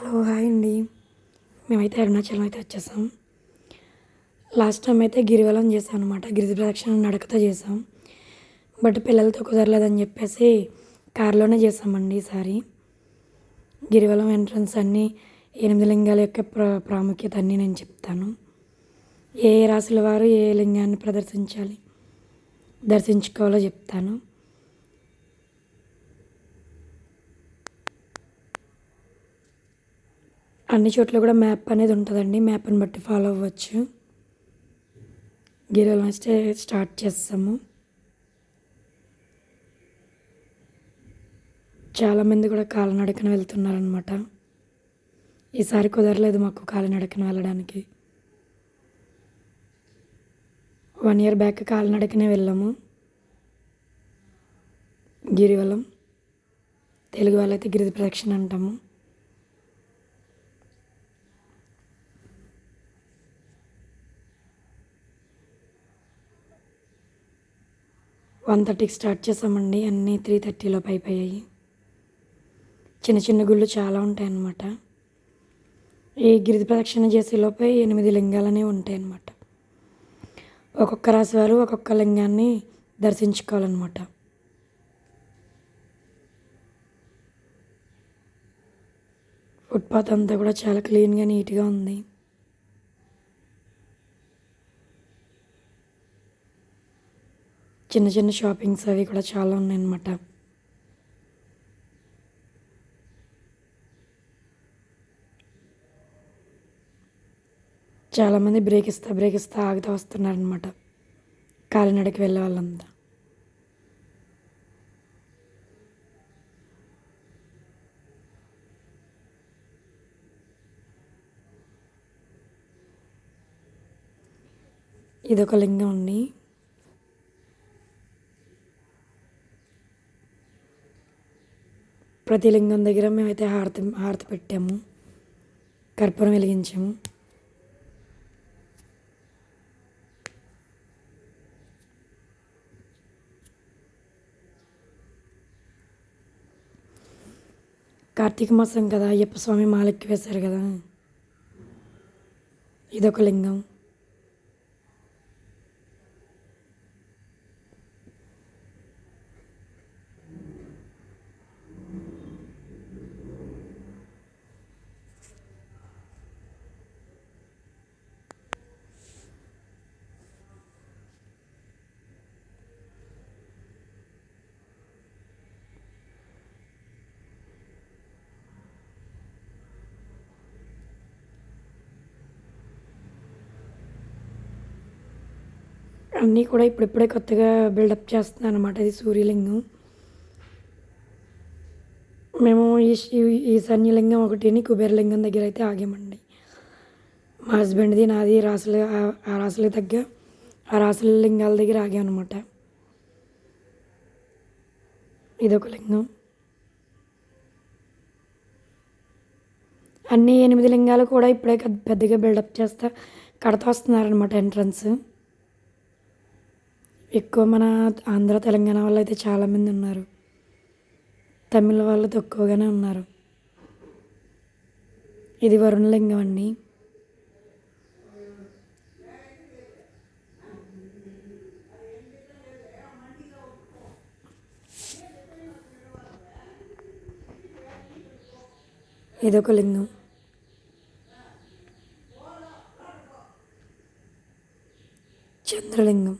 Hello hi అండి. మేమైతే అరుణాచలం అయితే వచ్చేసాం. లాస్ట్ టైం అయితే గిరివలం చేసాం అనమాట గిరి ప్రదక్షిణ నడకతో చేసాం బట్ పిల్లలతో కుదరలేదని చెప్పేసి కారులోనే చేసామండి ఈసారి. గిరివలం ఎంట్రన్స్ అన్నీ ఎనిమిది లింగాల యొక్క ప్ర ప్రాముఖ్యత అన్నీ నేను చెప్తాను. ఏ ఏ వారు ఏ లింగాన్ని ప్రదర్శించాలి దర్శించుకోవాలో చెప్తాను. అన్ని చోట్ల కూడా మ్యాప్ అనేది ఉంటుందండి. మ్యాప్ని బట్టి ఫాలో అవ్వచ్చు. గిరివలం స్టే స్టార్ట్ చేస్తాము. చాలామంది కూడా కాలినడకన వెళ్తున్నారనమాట ఈసారి కుదరలేదు మాకు కాలినడకన వెళ్ళడానికి. వన్ ఇయర్ బ్యాక్ కాలినడకనే వెళ్ళాము. గిరివలం. తెలుగు వాళ్ళైతే గిరి ప్రదక్షిణ అంటాము. వన్ థర్టీకి స్టార్ట్ చేసామండి. అన్నీ త్రీ థర్టీలో అయిపోయాయి చిన్న చిన్న గుళ్ళు చాలా ఉంటాయన్నమాట. ఈ గిరిది ప్రదక్షిణ చేసేలోపై ఎనిమిది లింగాలనే ఉంటాయి అన్నమాట ఒక్కొక్క రాశి వారు ఒక్కొక్క లింగాన్ని దర్శించుకోవాలన్నమాట. ఫుట్పాత్ అంతా కూడా చాలా క్లీన్గా నీట్గా ఉంది. చిన్న చిన్న షాపింగ్స్ అవి కూడా చాలా ఉన్నాయన్నమాట. చాలామంది బ్రేక్ ఇస్తా బ్రేక్ ఇస్తా ఆగుతూ వస్తున్నారనమాట కాలినడకి వెళ్ళే వాళ్ళంతా. ఇదొక లింగం అండి. ప్రతి లింగం దగ్గర మేమైతే హారతి హారతి పెట్టాము. కర్పూరం వెలిగించాము. కార్తీక మాసం కదా అయ్యప్ప స్వామి మాలెక్కి వేశారు కదా. ఇదొక లింగం. అన్నీ కూడా ఇప్పుడిప్పుడే కొత్తగా బిల్డప్ చేస్తున్నాను అనమాట ఇది సూర్యలింగం. మేము ఈ ఈశాన్యలింగం ఒకటిని కుబేరలింగం దగ్గర అయితే ఆగామండి. మా హస్బెండ్ది నాది రాసులు ఆ- రాసులకు తగ్గ ఆ రాసుల లింగాల దగ్గర ఆగామన్నమాట. ఇదొక లింగం. అన్ని ఎనిమిది లింగాలు కూడా ఇప్పుడే పెద్ద- పెద్దగా బిల్డప్ చేస్తా కడతా వస్తున్నారనమాట ఎంట్రన్స్. ఎక్కువ మన ఆంధ్ర తెలంగాణ వాళ్ళు అయితే చాలామంది ఉన్నారు. తమిళ వాళ్ళు తక్కువగానే ఉన్నారు. ఇది వరుణలింగం అండి. ఇదొక లింగం. చంద్రలింగం.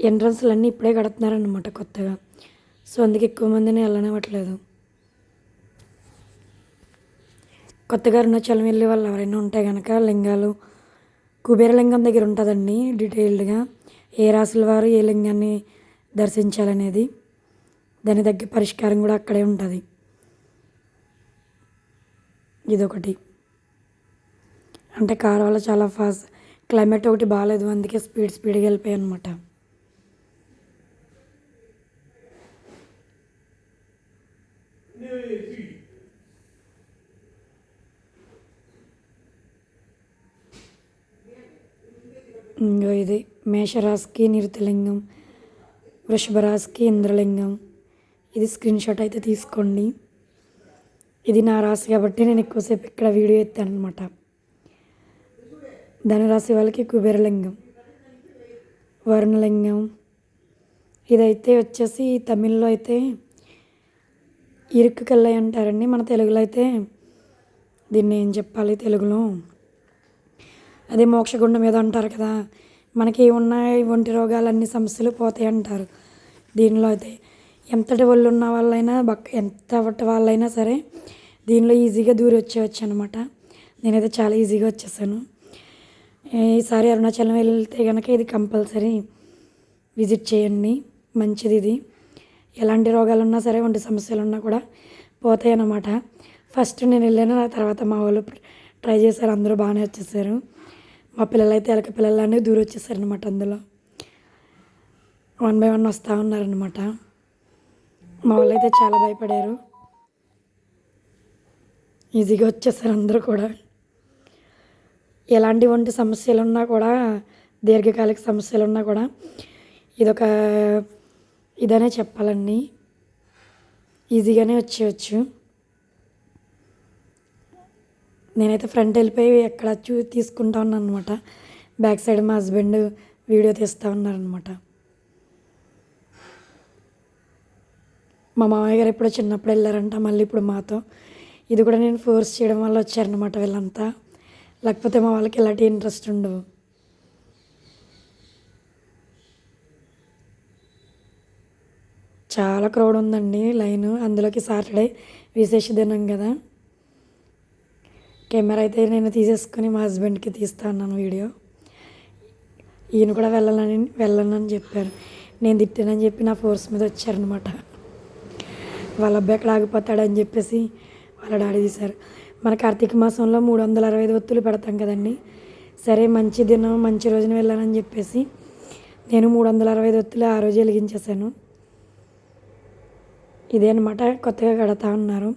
ఎంట్రన్స్లు అన్నీ ఇప్పుడే కడుతున్నారనమాట కొత్తగా. సో అందుకే ఎక్కువ మందిని వెళ్ళనివ్వట్లేదు. కొత్తగా అరుణాచలం వెళ్ళే వాళ్ళు ఎవరైనా ఉంటే కనుక లింగాలు కుబేరలింగం దగ్గర ఉంటుందండి డీటెయిల్డ్గా. ఏ రాసుల వారు ఏ లింగాన్ని దర్శించాలనేది దాని తగ్గ పరిష్కారం కూడా అక్కడే ఉంటుంది. ఇదొకటి. అంటే కార్ వల్ల చాలా ఫాస్ట్ క్లైమేట్ ఒకటి బాగాలేదు అందుకే స్పీడ్ స్పీడ్గా వెళ్ళిపోయాయి అనమాట ఇంకో ఇది మేషరాశికి నిరుతలింగం వృషభ రాశికి ఇంద్రలింగం. ఇది స్క్రీన్ షాట్ అయితే తీసుకోండి. ఇది నా రాశి కాబట్టి నేను ఎక్కువసేపు ఇక్కడ వీడియో ఎత్తాను అనమాట ధనురాశి వాళ్ళకి కుబేరలింగం వరుణలింగం. ఇదైతే వచ్చేసి తమిళ్ళో అయితే ఇరుక్కు కల్లయ్య అంటారండి మన తెలుగులో అయితే. దీన్ని ఏం చెప్పాలి తెలుగులో? అదే మోక్షగుండం ఏదో అంటారు కదా. మనకి ఉన్న ఒంటి రోగాలు అన్ని సమస్యలు పోతాయి అంటారు. దీనిలో అయితే ఎంతటి వాళ్ళు ఉన్న వాళ్ళైనా బక్క ఎంత వాళ్ళైనా సరే దీనిలో ఈజీగా దూరి వచ్చేయచ్చు అనమాట నేనైతే చాలా ఈజీగా వచ్చేసాను. ఈసారి అరుణాచలం వెళ్తే కనుక ఇది కంపల్సరీ విజిట్ చేయండి. మంచిది ఇది. ఎలాంటి రోగాలు ఉన్నా సరే వంటి సమస్యలు ఉన్నా కూడా పోతాయి అన్నమాట. ఫస్ట్ నేను వెళ్ళాను ఆ తర్వాత మా వాళ్ళు ట్రై చేశారు అందరూ బాగానే వచ్చేసారు. మా పిల్లలు అయితే ఎలక పిల్లలన్నీ దూరం వచ్చేసారనమాట అందులో. వన్ బై వన్ వస్తూ ఉన్నారనమాట మా వాళ్ళు అయితే చాలా భయపడారు. ఈజీగా వచ్చేసారు అందరూ కూడా. ఎలాంటి వంటి సమస్యలు ఉన్నా కూడా దీర్ఘకాలిక సమస్యలు ఉన్నా కూడా ఇదొక ఇదనే చెప్పాలండి. ఈజీగానే వచ్చేయచ్చు. నేనైతే ఫ్రంట్ వెళ్ళిపోయి ఎక్కడ చూ తీసుకుంటా ఉన్నాను అనమాట బ్యాక్ సైడ్ మా హస్బెండ్ వీడియో తీస్తూ ఉన్నారనమాట మా మామయ్య గారు ఎప్పుడో చిన్నప్పుడు వెళ్ళారంట మళ్ళీ ఇప్పుడు మాతో. ఇది కూడా నేను ఫోర్స్ చేయడం వల్ల వచ్చారనమాట వీళ్ళంతా. లేకపోతే మా వాళ్ళకి ఇలాంటి ఇంట్రెస్ట్ ఉండవు. చాలా క్రౌడ్ ఉందండి లైన్. అందులోకి సాటర్డే విశేష దినం కదా. కెమెరా అయితే నేను తీసేసుకుని మా హస్బెండ్కి తీస్తా ఉన్నాను వీడియో. ఈయన కూడా వెళ్ళాలని వెళ్ళనని చెప్పారు. నేను తిట్టానని చెప్పి నా ఫోర్స్ మీద వచ్చారనమాట వాళ్ళ అబ్బాయి ఎక్కడ ఆగిపోతాడని చెప్పేసి వాళ్ళ డాడీ తీశారు. మన కార్తీక మాసంలో మూడు వందల అరవై ఐదు ఒత్తులు పెడతాం కదండి. సరే మంచి దినం మంచి రోజున వెళ్ళానని చెప్పేసి నేను మూడు వందల అరవై ఐదు ఒత్తులు ఆ రోజు వెలిగించేశాను. ఇదే అనమాట కొత్తగా కడతా ఉన్నారు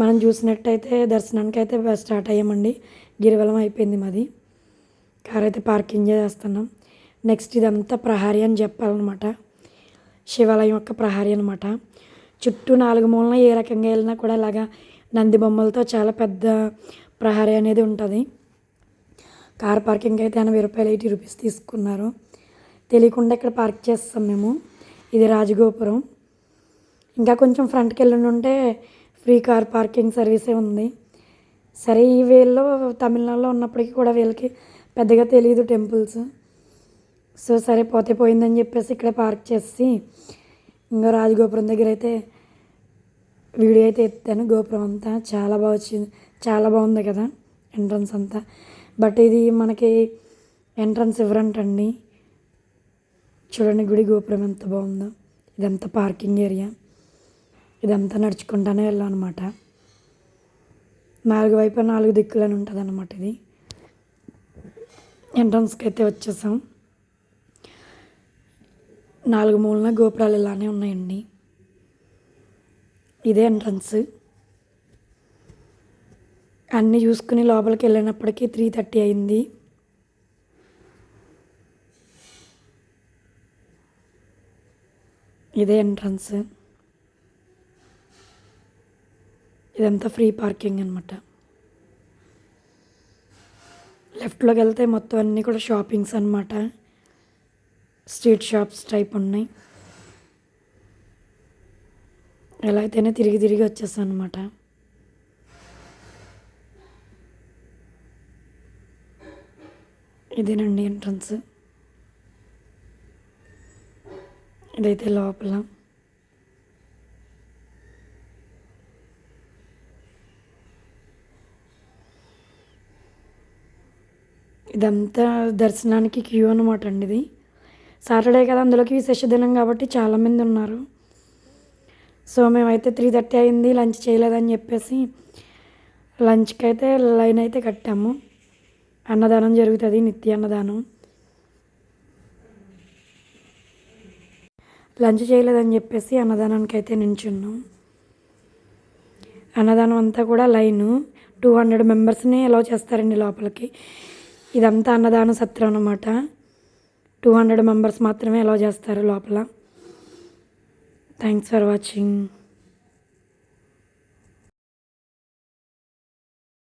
మనం చూసినట్టయితే దర్శనానికి అయితే స్టార్ట్ అయ్యామండి. గిరివలం అయిపోయింది మాది. కార్ అయితే పార్కింగ్ చేస్తున్నాం. నెక్స్ట్ ఇదంతా ప్రహారీ అని చెప్పాలన్నమాట. శివాలయం యొక్క ప్రహారీ అనమాట చుట్టూ నాలుగు మూలన ఏ రకంగా వెళ్ళినా కూడా ఇలాగా నంది బొమ్మలతో చాలా పెద్ద ప్రహారీ అనేది ఉంటుంది. కార్ పార్కింగ్ అయితే ఎనభై రూపాయలు ఎయిటీ రూపీస్ తీసుకున్నారు. తెలియకుండా ఇక్కడ పార్క్ చేస్తాం మేము. ఇది రాజగోపురం. ఇంకా కొంచెం ఫ్రంట్కి వెళ్ళి ఉంటే ఫ్రీ కార్ పార్కింగ్ సర్వీసే ఉంది. సరే ఈ వేల్లో తమిళనాడులో ఉన్నప్పటికీ కూడా వీళ్ళకి పెద్దగా తెలియదు టెంపుల్స్. సో సరే పోతే పోయిందని చెప్పేసి ఇక్కడే పార్క్ చేసి ఇంకా రాజగోపురం దగ్గర అయితే వీడియో అయితే ఎత్తాను. గోపురం అంతా చాలా బాగా వచ్చింది చాలా బాగుంది కదా ఎంట్రన్స్ అంతా. బట్ ఇది మనకి ఎంట్రన్స్ ఇవ్వరంటండి. చూడండి గుడి గోపురం ఎంత బాగుందో. ఇదంతా పార్కింగ్ ఏరియా. ఇదంతా నడుచుకుంటానే వెళ్ళాం అనమాట నాలుగు వైపు నాలుగు దిక్కులని ఉంటుంది అనమాట ఇది. ఎంట్రన్స్కి అయితే వచ్చేసాం. నాలుగు మూలన గోపురాలు ఇలానే ఉన్నాయండి. ఇదే ఎంట్రన్స్. అన్నీ చూసుకుని లోపలికి వెళ్ళినప్పటికీ త్రీ థర్టీ అయింది. ఇదే ఎంట్రన్స్. ఇదంతా ఫ్రీ పార్కింగ్ అనమాట లెఫ్ట్లోకి వెళ్తే మొత్తం అన్నీ కూడా షాపింగ్స్ అనమాట స్ట్రీట్ షాప్స్ టైప్ ఉన్నాయి. ఎలా అయితేనే తిరిగి తిరిగి వచ్చేస్తాను అనమాట ఇదేనండి ఎంట్రన్స్ ఇదైతే లోపల. ఇదంతా దర్శనానికి క్యూ అనమాట అండి ఇది. సాటర్డే కదా అందులోకి విశేష దినం కాబట్టి చాలామంది ఉన్నారు. సో మేమైతే త్రీ థర్టీ అయింది లంచ్ చేయలేదని చెప్పేసి లంచ్కి అయితే లైన్ అయితే కట్టాము. అన్నదానం జరుగుతుంది నిత్య అన్నదానం. లంచ్ చేయలేదని చెప్పేసి అన్నదానానికి అయితే నించున్నాం. అన్నదానం అంతా కూడా లైను. టూ హండ్రెడ్ మెంబర్స్ని అలౌ చేస్తారండి లోపలికి. ఇదంతా అన్నదాన సత్రం అనమాట టూ హండ్రెడ్ మెంబర్స్ మాత్రమే అలౌ చేస్తారు లోపల. Thanks for watching.